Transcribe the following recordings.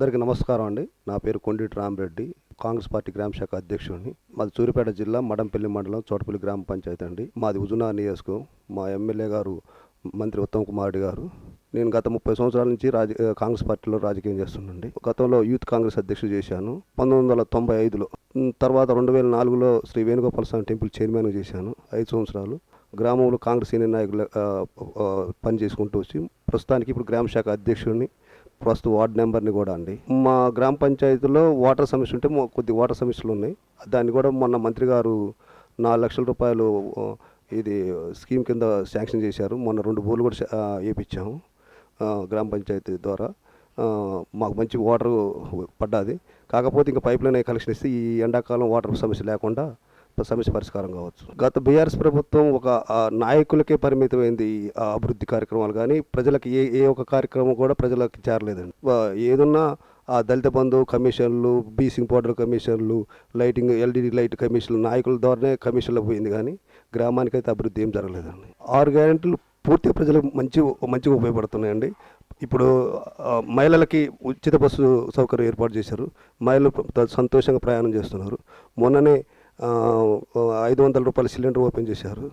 అందరికీ నమస్కారం అండి. నా పేరు కొండిటి రామరెడ్డి. కాంగ్రెస్ పార్టీ గ్రామ శాఖ అధ్యక్షుడిని. మాది సూర్యాపేట జిల్లా మడంపల్లి మండలం చోటపల్లి గ్రామ పంచాయతీ అండి. మాది ఉజునా నియోజకం. మా ఎమ్మెల్యే గారు మంత్రి ఉత్తమ్ కుమార్ రెడ్డి గారు. నేను గత ముప్పై సంవత్సరాల నుంచి రాజ కాంగ్రెస్ పార్టీలో రాజకీయం చేస్తున్నాండి గతంలో యూత్ కాంగ్రెస్ అధ్యక్షుడు చేశాను. పంతొమ్మిది వందల తొంభై ఐదులో తర్వాత రెండు వేల నాలుగులో శ్రీ వేణుగోపాల స్వామి టెంపుల్ చైర్మన్ చేశాను. ఐదు సంవత్సరాలు గ్రామంలో కాంగ్రెస్ సీనియర్ నాయకులు పని చేసుకుంటూ వచ్చి ప్రస్తుతానికి ఇప్పుడు గ్రామ శాఖ అధ్యక్షుడిని ప్రస్తుత వార్డు నెంబర్ని కూడా అండి. మా గ్రామ పంచాయతీలో వాటర్ సమస్య ఉంటే కొద్ది వాటర్ సమస్యలు ఉన్నాయి. దాన్ని కూడా మొన్న మంత్రి గారు నాలుగు లక్షల రూపాయలు ఇది స్కీమ్ కింద శాంక్షన్ చేశారు. మొన్న రెండు బోర్లు కూడా వేయించాము గ్రామ పంచాయతీ ద్వారా. మాకు మంచి వాటర్ పడ్డాది. కాకపోతే ఇంకా పైప్ లైన్ కలెక్షన్ ఇస్తే ఈ ఎండాకాలం వాటర్ సమస్య లేకుండా సమస్య పరిష్కారం కావచ్చు. గత బీఆర్ఎస్ ప్రభుత్వం ఒక నాయకులకే పరిమితమైంది అభివృద్ధి కార్యక్రమాలు. కానీ ప్రజలకు ఏ ఏ ఒక కార్యక్రమం కూడా ప్రజలకు చేరలేదండి. ఏదన్నా ఏదున్నా ఆ దళిత బంధు కమిషన్లు బీసింగ్ పౌడర్ కమిషన్లు లైటింగ్ ఎల్ఈడి లైట్ కమిషన్లు నాయకుల ద్వారానే కమిషన్లు పోయింది. కానీ గ్రామానికి అయితే అభివృద్ధి ఏం జరగలేదండి. ఆరు గ్యారెంటీలు పూర్తిగా ప్రజలకు మంచి మంచిగా ఉపయోగపడుతున్నాయండి. ఇప్పుడు మహిళలకి ఉచిత బస్సు సౌకర్యం ఏర్పాటు చేశారు. మహిళలు సంతోషంగా ప్రయాణం చేస్తున్నారు. మొన్ననే ఐదు వందల రూపాయల సిలిండర్ ఓపెన్ చేశారు.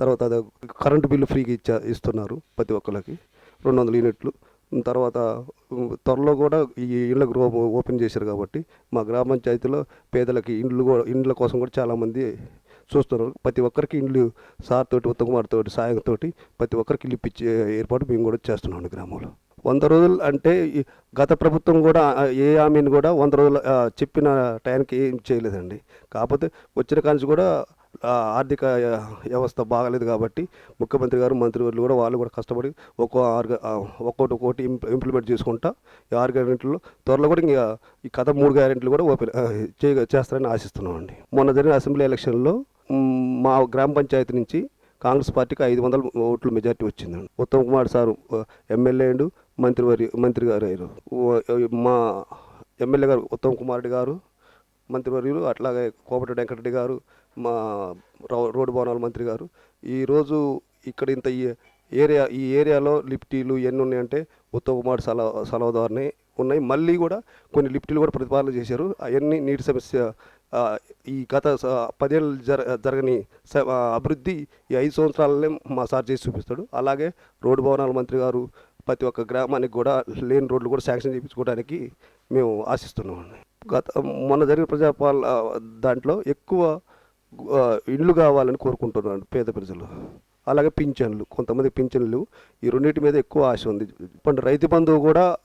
తర్వాత అది కరెంటు బిల్లు ఫ్రీగా ఇచ్చా ఇస్తున్నారు ప్రతి ఒక్కరికి రెండు వందల యూనిట్లు. తర్వాత త్వరలో కూడా ఈ ఇళ్ళకు గృహ ఓపెన్ చేశారు కాబట్టి మా గ్రామ పంచాయతీలో పేదలకి ఇండ్లు కూడా ఇండ్ల కోసం కూడా చాలామంది చూస్తున్నారు. ప్రతి ఒక్కరికి ఇండ్లు సార్ తోటి ఉత్తమ్ కుమార్ తోటి సాయంతో ప్రతి ఒక్కరికి ఇల్లు ఇప్పించే ఏర్పాటు మేము కూడా చేస్తున్నాం గ్రామంలో. వంద రోజులు అంటే ఈ గత ప్రభుత్వం కూడా ఏ హామీని కూడా వంద రోజులు చెప్పిన టైంకి ఏం చేయలేదండి. కాకపోతే వచ్చిన కాంచి కూడా ఆర్థిక వ్యవస్థ బాగలేదు కాబట్టి ముఖ్యమంత్రి గారు మంత్రివర్యులు కూడా వాళ్ళు కూడా కష్టపడి ఒక్కో ఆరు ఒక్కోటి ఒక్కోటి ఇంప్- ఇంప్లిమెంట్ చేసుకుంటా ఈ ఆరు గ్యారెంటీలు త్వరలో కూడా ఇంకా ఈ కథ మూడు గ్యారెంటీలు కూడా ఓపెన్ చే చేస్తారని ఆశిస్తున్నామండి. మొన్న జరిగిన అసెంబ్లీ ఎలక్షన్లో మా గ్రామ పంచాయతీ నుంచి కాంగ్రెస్ పార్టీకి ఐదు వందల ఓట్లు మెజార్టీ వచ్చిందండి. Uttam Kumar sir MLA and మంత్రివర్య మంత్రి గారు అయ్యారు మా ఎమ్మెల్యే గారు ఉత్తమ్ కుమార్ రెడ్డి గారు మంత్రివర్యులు అట్లాగే కోమటి వెంకటరెడ్డి గారు మా రోడ్డు భవనాల మంత్రి గారు. ఈరోజు ఇక్కడ ఇంత ఈ ఏరియా ఈ ఏరియాలో లిఫ్టీలు ఎన్ని ఉన్నాయంటే ఉత్తమ్ కుమార్ సలహా సలహా ఉన్నాయి. మళ్ళీ కూడా కొన్ని లిఫ్టీలు కూడా ప్రతిపాదన చేశారు. అవన్నీ నీటి సమస్య ఈ గత పదేళ్ళు జర జరగని స- అభివృద్ధి ఈ ఐదు సంవత్సరాలనే మా సార్ చేసి చూపిస్తాడు. అలాగే రోడ్డు భవనాల మంత్రి గారు ప్రతి ఒక్క గ్రామానికి కూడా లేని రోడ్లు కూడా శాంక్షన్ చేయించుకోవడానికి మేము ఆశిస్తున్నాం. గత మొన్న జరిగిన ప్రజాపాల దాంట్లో ఎక్కువ ఇండ్లు కావాలని కోరుకుంటున్నాను పేద ప్రజలు. అలాగే పింఛన్లు కొంతమంది పింఛన్లు ఈ రెండింటి మీద ఎక్కువ ఆశ ఉంది. పండు రైతు బంధువు కూడా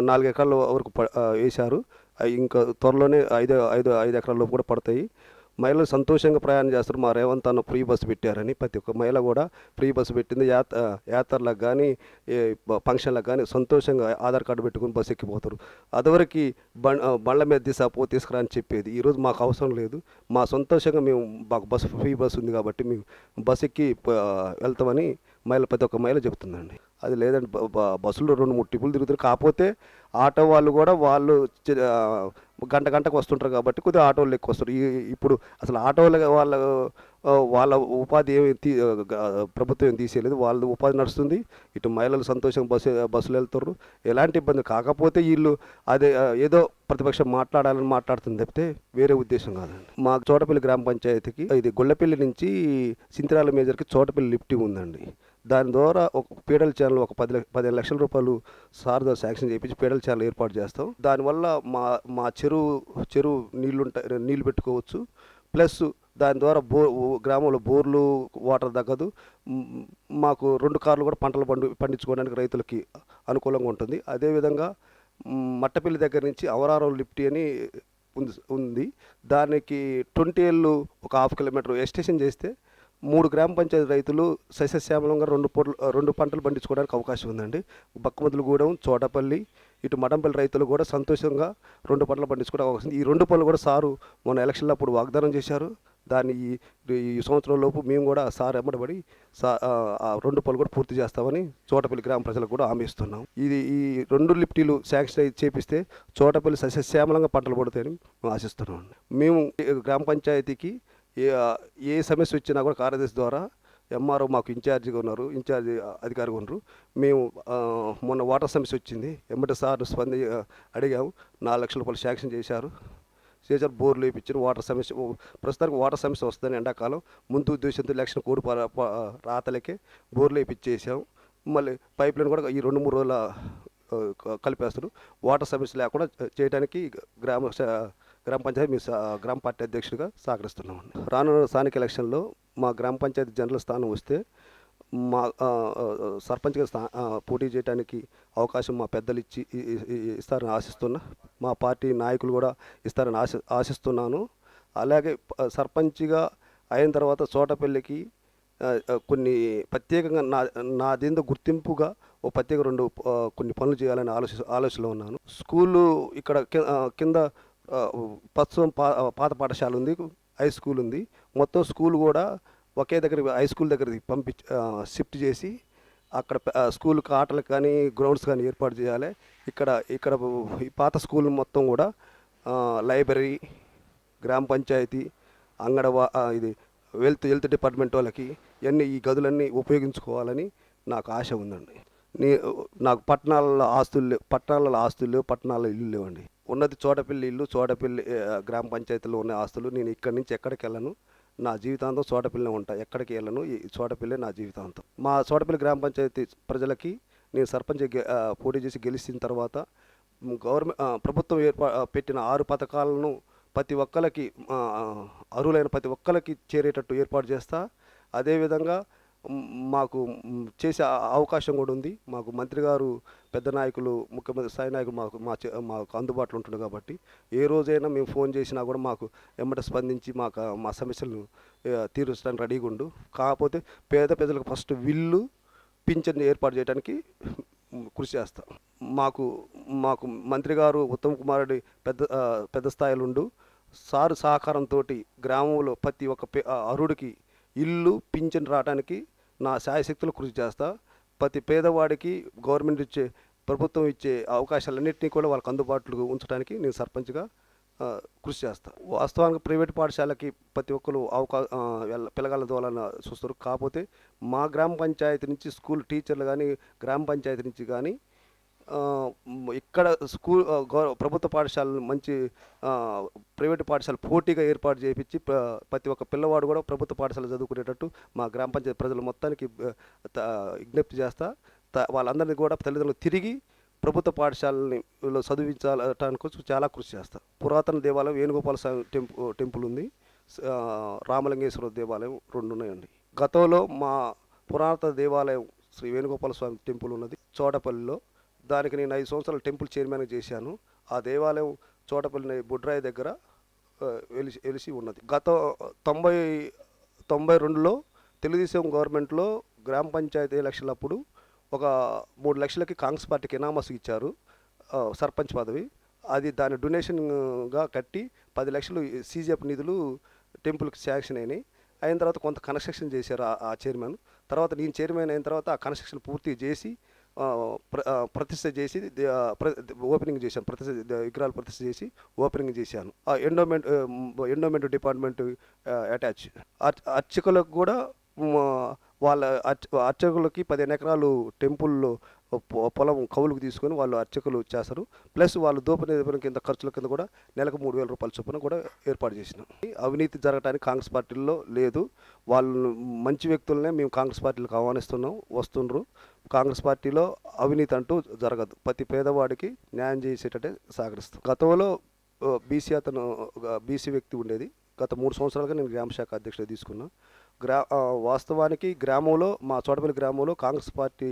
నాలుగు ఎకరాల వరకు ప- వేశారు. అవి ఇంకా త్వరలోనే ఐదు ఐదు ఐదు ఎకరాల లోపు కూడా పడతాయి. మహిళలు సంతోషంగా ప్రయాణం చేస్తారు. మా రేవంత్ అన్న ఫ్రీ బస్సు పెట్టారని ప్రతి ఒక్క మహిళ కూడా ఫ్రీ బస్సు పెట్టింది. యాత యాత్రలకు కానీ ఫంక్షన్లకు కానీ సంతోషంగా ఆధార్ కార్డు పెట్టుకుని బస్సు ఎక్కిపోతారు. అదివరకు బం బండ్ల మీద తీసా పో తీసుకురా అని చెప్పేది ఈరోజు మాకు అవసరం లేదు. మా సంతోషంగా మేము మాకు బస్సు ఫ్రీ బస్సు ఉంది కాబట్టి మేము బస్సు ఎక్కి వెళ్తామని మహిళ ప్రతి ఒక్క మహిళ చెప్తుందండి అది లేదండి బస్సులో రెండు మూడు టిప్పులు తిరుగుతారు. కాకపోతే ఆటో వాళ్ళు కూడా వాళ్ళు గంట గంటకు వస్తుంటారు కాబట్టి కొద్దిగా ఆటోలు ఎక్కువ వస్తారు. ఈ- ఇప్పుడు అసలు ఆటోల వాళ్ళ వాళ్ళ ఉపాధి ఏమి తీ ప్రభుత్వం ఏం తీసేయలేదు. వాళ్ళ ఉపాధి నడుస్తుంది. ఇటు మహిళలు సంతోషంగా బస్సు బస్సులు వెళ్తారు. ఎలాంటి ఇబ్బంది? కాకపోతే వీళ్ళు అదే ఏదో ప్రతిపక్షం మాట్లాడాలని మాట్లాడుతుంది తప్పితే వేరే ఉద్దేశం కాదండి. మా చోటపల్లి గ్రామ పంచాయతీకి ఇది గొల్లపల్లి నుంచి సింతిరాల మేజర్కి చోటపల్లి లిఫ్టింగ్ ఉందండి. దాని ద్వారా ఒక పీడల ఛానల్ ఒక పది లక్ష- పదిహేను లక్షల రూపాయలు సార్ ద్వారా శాంక్షన్ చేయించి పీడల ఛానల్ ఏర్పాటు చేస్తాం. దానివల్ల మా మా చెరువు చెరువు నీళ్ళు ఉంటాయి నీళ్ళు పెట్టుకోవచ్చు. ప్లస్ దాని ద్వారా బో గ్రామంలో బోర్లు వాటర్ తగ్గదు. మాకు రెండు కార్లు కూడా పంటలు పండు పండించుకోవడానికి రైతులకి అనుకూలంగా ఉంటుంది. అదేవిధంగా మట్టపల్లి దగ్గర నుంచి అవరారం లిఫ్టీ అని ఉంది ఉంది. దానికి ట్వంటీ ఏళ్ళు ఒక హాఫ్ కిలోమీటర్ ఎక్స్టేషన్ చేస్తే మూడు గ్రామ పంచాయతీ రైతులు సస్యశ్యామలంగా రెండు పొట్లు రెండు పంటలు పండించుకోవడానికి అవకాశం ఉందండి. బక్కమదులగూడెం చోటపల్లి ఇటు మడంపల్లి రైతులు కూడా సంతోషంగా రెండు పంటలు పండించుకోవడానికి అవకాశం ఈ రెండు పనులు కూడా సారు మొన్న ఎలక్షన్లో అప్పుడు వాగ్దానం చేశారు. దాన్ని ఈ ఈ సంవత్సరం లోపు మేము కూడా సార్ ఎమ్మడబడి సా ఆ, రెండు పనులు కూడా పూర్తి చేస్తామని చోటపల్లి గ్రామ ప్రజలకు కూడా హామీ ఇస్తున్నాం. ఇది ఈ రెండు లిఫ్టీలు శాంక్షన్ చేపిస్తే చోటపల్లి సస్యశ్యామలంగా పంటలు పడతాయని మేము ఆశిస్తున్నాం మేము గ్రామ పంచాయతీకి ఏ ఏ సమస్య వచ్చినా కూడా కార్యదర్శి ద్వారా ఎంఆర్ఓ మాకు ఇన్ఛార్జిగా ఉన్నారు ఇన్ఛార్జి అధికారిగా ఉన్నారు. మేము మొన్న వాటర్ సమస్య వచ్చింది. ఎంబటి సార్ స్పంది అడిగాము. నాలుగు లక్షల రూపాయలు శాంక్షన్ చేశారు. చేశారు బోర్లు వేయించారు వాటర్ సమస్య ప్రస్తుతానికి వాటర్ సమస్య వస్తుందని ఎండాకాలం. ముందు ఉద్దేశంతో ఎలక్షన్ కోడి ప- రాతలకే బోర్లు వేయించేసాం మళ్ళీ పైప్ లైన్ కూడా ఈ రెండు మూడు రోజుల కలిపేస్తారు వాటర్ సమస్య లేకుండా చేయడానికి గ్రామ గ్రామ పంచాయతీ మీ స- గ్రామ పార్టీ అధ్యక్షుడిగా సహకరిస్తున్నామండి. రానున్న స్థానిక ఎలక్షన్లో మా గ్రామ పంచాయతీ జనరల్ స్థానం వస్తే మా సర్పంచ్గా స్థా పోటీ చేయడానికి అవకాశం మా పెద్దలు ఇచ్చి ఇస్తారని ఆశిస్తున్నా. మా పార్టీ నాయకులు కూడా ఇస్తారని ఆశ ఆశిస్తున్నాను. అలాగే సర్పంచ్గా అయిన తర్వాత చోటపల్లికి కొన్ని ప్రత్యేకంగా నా నా గుర్తింపుగా ఓ ప్రత్యేక రెండు కొన్ని పనులు చేయాలని ఆలోచి ఆలోచనలో ఉన్నాను. స్కూలు ఇక్కడ కింద ప్రస్తుతం పా పాత పాఠశాల ఉంది హై స్కూల్ ఉంది. మొత్తం స్కూల్ కూడా ఒకే దగ్గర హై స్కూల్ దగ్గరికి పంపి షిఫ్ట్ చేసి అక్కడ స్కూల్కి ఆటలకు కానీ గ్రౌండ్స్ కానీ ఏర్పాటు చేయాలి. ఇక్కడ ఇక్కడ ఈ పాత స్కూల్ మొత్తం కూడా లైబ్రరీ గ్రామ పంచాయతీ అంగడవా ఇది వెల్త్ హెల్త్ డిపార్ట్మెంట్ వాళ్ళకి ఇవన్నీ ఈ గదులన్నీ ఉపయోగించుకోవాలని నాకు ఆశ ఉందండి. నీ నాకు పట్టణాలలో ఆస్తులు లేవు పట్టణాలలో ఆస్తులు లేవు పట్టణాలలో ఇల్లు లేవండి. ఉన్నది చోటపల్లి ఇల్లు చోటపల్లి గ్రామ పంచాయతీలో ఉన్న ఆస్తులు. నేను ఇక్కడి నుంచి ఎక్కడికి వెళ్ళను? నా జీవితాంతం చోటపల్లిలో ఉంటా. ఎక్కడికి వెళ్ళను? ఈ చోటపల్లి నా జీవితాంతం. మా చోటపల్లి గ్రామ పంచాయతీ ప్రజలకి నేను సర్పంచ్ పోటీ చేసి గెలిచిన తర్వాత గవర్నమెంట్ ప్రభుత్వం ఏర్పా పెట్టిన ఆరు పథకాలను ప్రతి ఒక్కరికి అర్హులైన ప్రతి ఒక్కరికి చేరేటట్టు ఏర్పాటు చేస్తా. అదేవిధంగా మాకు చేసే అవకాశం కూడా ఉంది. మాకు మంత్రి గారు పెద్ద నాయకులు ముఖ్యమంత్రి స్థాయి నాయకులు మాకు మా చే- మాకు అందుబాటులో ఉంటుండే కాబట్టి ఏ రోజైనా మేము ఫోన్ చేసినా కూడా మాకు ఎమ్మట స్పందించి మాకు మా సమస్యలను తీరుస్తాను రెడీగా ఉండు. కాకపోతే పేద ప్రజలకు ఫస్ట్ విల్లు పింఛన్ ఏర్పాటు చేయడానికి కృషి చేస్తాం. మాకు మాకు మంత్రి గారు ఉత్తమ్ కుమార్ రెడ్డి పెద్ద పెద్ద స్థాయిలో ఉండు. సారు సహకారంతో గ్రామంలో ప్రతి ఒక్క అరుడికి ఇల్లు పింఛన్ రావడానికి నా శాయశక్తులు కృషి చేస్తా. ప్రతి పేదవాడికి గవర్నమెంట్ ఇచ్చే ప్రభుత్వం ఇచ్చే అవకాశాలన్నింటినీ కూడా వాళ్ళకి అందుబాటులో ఉంచడానికి నేను సర్పంచ్గా కృషి చేస్తాను వాస్తవానికి ప్రైవేట్ పాఠశాలకి ప్రతి ఒక్కరు అవకా పిల్లగాళ్ళ ద్వారా చూస్తారు. కాకపోతే మా గ్రామ పంచాయతీ నుంచి స్కూల్ టీచర్లు కానీ గ్రామ పంచాయతీ నుంచి కానీ ఇక్కడ స్కూల్ ప్రభుత్వ పాఠశాలలు మంచి ప్రైవేట్ పాఠశాల పోటీగా ఏర్పాటు చేయించి ప్రతి ఒక్క పిల్లవాడు కూడా ప్రభుత్వ పాఠశాల చదువుకునేటట్టు మా గ్రామ పంచాయతీ ప్రజలు మొత్తానికి విజ్ఞప్తి చేస్తా. వాళ్ళందరినీ కూడా తల్లిదండ్రులు తిరిగి ప్రభుత్వ పాఠశాలని చదివించాలటానికి చాలా కృషి చేస్తా. పురాతన దేవాలయం వేణుగోపాల స్వామి టెంపు టెంపుల్ ఉంది. రామలింగేశ్వర దేవాలయం రెండు ఉన్నాయండి గతంలో మా పురాతన దేవాలయం శ్రీ వేణుగోపాల స్వామి టెంపుల్ ఉన్నది. చోటపల్లిలో దానికి నేను ఐదు సంవత్సరాలు టెంపుల్ చైర్మన్ చేశాను. ఆ దేవాలయం చోటపల్లి బుడ్రాయి దగ్గర వెలిసి వెలిసి ఉన్నది. గత తొంభై తొంభై రెండులో తెలుగుదేశం గవర్నమెంట్లో గ్రామ పంచాయతీ ఎలక్షన్లప్పుడు ఒక మూడు లక్షలకి కాంగ్రెస్ పార్టీకి ఇనామస్ ఇచ్చారు సర్పంచ్ పదవి. అది దాని డొనేషన్గా కట్టి పది లక్షలు సీజీఎఫ్ నిధులు టెంపుల్కి శాంక్షన్ అయినాయి. అయిన తర్వాత కొంత కన్స్ట్రక్షన్ చేశారు ఆ- చైర్మన్. తర్వాత నేను చైర్మన్ అయిన తర్వాత ఆ కన్స్ట్రక్షన్ పూర్తి చేసి ప్రతిష్ట చేసి ఓపెనింగ్ చేశాను. ప్రతిష్ట విగ్రహాలు ప్రతిష్ట చేసి ఓపెనింగ్ చేశాను. ఆ ఎండోమెంట్ ఎండోమెంట్ డిపార్ట్మెంట్ అటాచ్ అర్చకులకు కూడా వాళ్ళ అర్చకులకి పదిహేను ఎకరాలు టెంపుల్లో పొలం కౌలుకు తీసుకొని వాళ్ళు అర్చకులు చేస్తారు. ప్లస్ వాళ్ళు దోపనిధి కింద ఖర్చుల కింద కూడా నెలకు మూడు వేల రూపాయల చొప్పున కూడా ఏర్పాటు చేసినాం. అవినీతి జరగడానికి కాంగ్రెస్ పార్టీలో లేదు. వాళ్ళు మంచి వ్యక్తులనే మేము కాంగ్రెస్ పార్టీలకు ఆహ్వానిస్తున్నాం వస్తుండ్రు. కాంగ్రెస్ పార్టీలో అవినీతి అంటూ జరగదు. ప్రతి పేదవాడికి న్యాయం చేసేటట్టే సహకరిస్తాం. గతంలో బీసీ అతను బీసీ వ్యక్తి ఉండేది. గత మూడు సంవత్సరాలుగా నేను గ్రామ శాఖ అధ్యక్షుడు తీసుకున్నాను గ్రా వాస్తవానికి గ్రామంలో మా చోటపల్లి గ్రామంలో కాంగ్రెస్ పార్టీ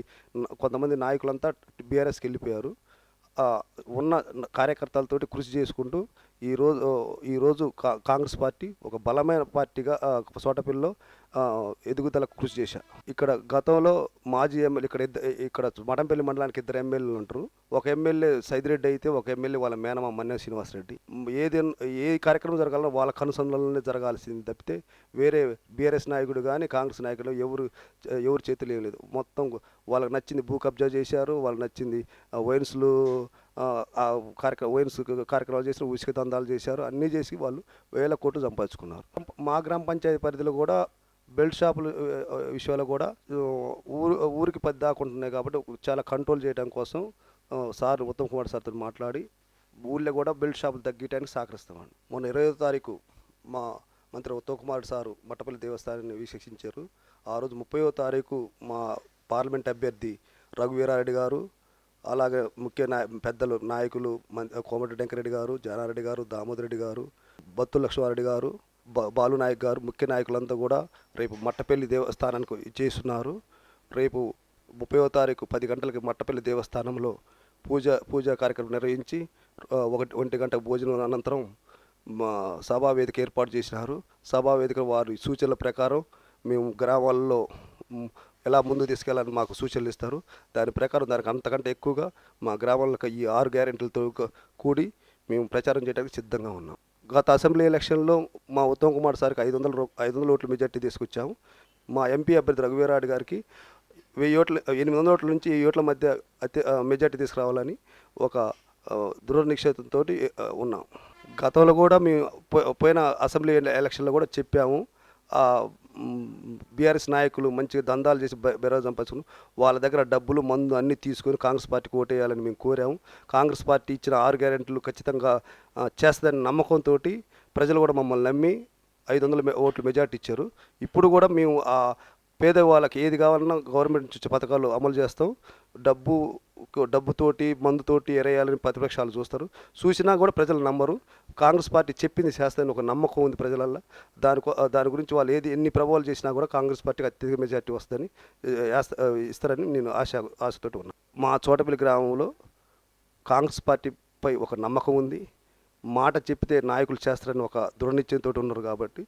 కొంతమంది నాయకులంతా బీఆర్ఎస్కి వెళ్ళిపోయారు ఉన్న కార్యకర్తలతోటి కృషి చేసుకుంటూ ఈరోజు ఈరోజు కా కాంగ్రెస్ పార్టీ ఒక బలమైన పార్టీగా చోటపల్లిలో ఎదుగుదలకు కృషి చేశా. ఇక్కడ గతంలో మాజీ ఎమ్మెల్యే ఇక్కడ ఇక్కడ మఠంపల్లి మండలానికి ఇద్దరు ఎమ్మెల్యేలు ఉంటారు. ఒక ఎమ్మెల్యే సైదిరెడ్డి అయితే ఒక ఎమ్మెల్యే వాళ్ళ మేనమా మన్య శ్రీనివాసరెడ్డి ఏది ఏ కార్యక్రమం జరగాలన్నా వాళ్ళ కనుసంధానంలోనే జరగాల్సింది తప్పితే వేరే బీఆర్ఎస్ నాయకుడు కానీ కాంగ్రెస్ నాయకులు ఎవరు ఎవరు చేతులు లేదు. మొత్తం వాళ్ళకి నచ్చింది భూ కబ్జా చేశారు. వాళ్ళకి నచ్చింది వైన్స్లు కార్యక్రమ వైన్స్ కార్యక్రమాలు చేసిన ఉచిత దందాలు చేశారు. అన్నీ చేసి వాళ్ళు వేల కోట్లు సంపాదించుకున్నారు. మా గ్రామ పంచాయతీ పరిధిలో కూడా బెల్ట్ షాపుల విషయంలో కూడా ఊరు ఊరికి పది దాకా ఉంటున్నాయి కాబట్టి చాలా కంట్రోల్ చేయడం కోసం సార్ ఉత్తమ్ కుమార్ సార్తో మాట్లాడి ఊళ్ళో కూడా బెల్ట్ షాపులు తగ్గించడానికి సహకరిస్తామండి మొన్న ఇరవై తారీఖు మా మంత్రి ఉత్తమ్ కుమార్ సారు మట్టపల్లి దేవస్థానాన్ని వీక్షించారు. ఆ రోజు ముప్పైవ తారీఖు మా పార్లమెంట్ అభ్యర్థి రఘువీరారెడ్డి గారు అలాగే ముఖ్య నాయ పెద్దలు నాయకులు మం కోమటి వెంకరెడ్డి గారు జానారెడ్డి గారు దామోదరెడ్డి గారు బత్తు లక్ష్మారెడ్డి గారు బాలు నాయక్ గారు ముఖ్య నాయకులంతా కూడా రేపు మట్టపల్లి దేవస్థానానికి చేస్తున్నారు. రేపు ముప్పైవ తారీఖు పది గంటలకి మట్టపల్లి దేవస్థానంలో పూజ పూజా కార్యక్రమం నిర్వహించి ఒకటి ఒంటి గంట భోజనం అనంతరం మా సభా వేదిక ఏర్పాటు చేసినారు సభా వేదిక వారి సూచనల ప్రకారం మేము గ్రామాల్లో ఎలా ముందు తీసుకెళ్ళాలని మాకు సూచనలు ఇస్తారు. దాని ప్రకారం దానికి అంతకంటే ఎక్కువగా మా గ్రామాలకు ఈ ఆరు గ్యారెంటీలతో కూడి మేము ప్రచారం చేయడానికి సిద్ధంగా ఉన్నాం. గత అసెంబ్లీ ఎలక్షన్లో మా ఉత్తమ్ కుమార్ సార్కి ఐదు వందల ఐదు వందల ఓట్ల మెజార్టీ తీసుకొచ్చాము. మా ఎంపీ అభ్యర్థి రఘువీరాడు గారికి వెయ్యి ఓట్ల ఎనిమిది వందల ఓట్ల నుంచి వెయ్యి ఓట్ల మధ్య అతి మెజార్టీ తీసుకురావాలని ఒక ఆ, దృఢ ఉన్నాం. గతంలో కూడా మేము పోయిన అసెంబ్లీ ఎలక్షన్లో కూడా చెప్పాము. బీఆర్ఎస్ నాయకులు మంచిగా దందాలు చేసి బె- బెరవ సంపాదించుకుని వాళ్ళ దగ్గర డబ్బులు మందు అన్నీ తీసుకొని కాంగ్రెస్ పార్టీకి ఓటేయాలని మేము కోరాము. కాంగ్రెస్ పార్టీ ఇచ్చిన ఆరు గ్యారెంటీలు ఖచ్చితంగా చేస్తుందని నమ్మకంతో ప్రజలు కూడా మమ్మల్ని నమ్మి ఐదు వందల ఓట్లు మెజార్టీ ఇచ్చారు. ఇప్పుడు కూడా మేము పేదవాళ్ళకి ఏది కావాలన్నా గవర్నమెంట్ నుంచి వచ్చే పథకాలు అమలు చేస్తాం. డబ్బు డబ్బుతోటి మందుతోటి ఎరేయాలని ప్రతిపక్షాలు చూస్తారు. చూసినా కూడా ప్రజలు నమ్మరు. కాంగ్రెస్ పార్టీ చెప్పింది చేస్తాయని ఒక నమ్మకం ఉంది ప్రజలల్లో. దాని దాని గురించి వాళ్ళు ఏది ఎన్ని ప్రభావాలు చేసినా కూడా కాంగ్రెస్ పార్టీకి అత్యధిక మెజార్టీ వస్తుందని ఇస్తారని నేను ఆశ ఆశతోటి ఉన్నాను మా చోటపల్లి గ్రామంలో కాంగ్రెస్ పార్టీపై ఒక నమ్మకం ఉంది. మాట చెప్తే నాయకులు చేస్తారని ఒక దృఢనిశ్చయంతో ఉన్నారు కాబట్టి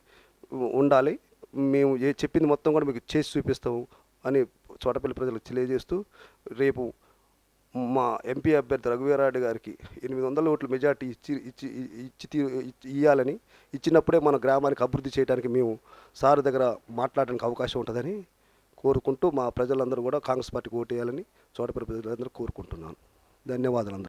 ఉండాలి. మేము ఏ చెప్పింది మొత్తం కూడా మీకు చేసి చూపిస్తాము అని చోటపల్లి ప్రజలకు తెలియజేస్తూ రేపు మా ఎంపీ అభ్యర్థి రఘువీరారెడ్డి గారికి ఎనిమిది వందల ఓట్ల మెజార్టీ ఇచ్చి ఇచ్చి ఇచ్చి తీ- ఇచ్చి- ఇయ్యాలని ఇచ్చినప్పుడే మన గ్రామానికి అభివృద్ధి చేయడానికి మేము సార్ దగ్గర మాట్లాడడానికి అవకాశం ఉంటుందని కోరుకుంటూ మా ప్రజలందరూ కూడా కాంగ్రెస్ పార్టీకి ఓటేయాలని చోటపల్లి ప్రజలందరూ కోరుకుంటున్నాను. ధన్యవాదాలు అందరూ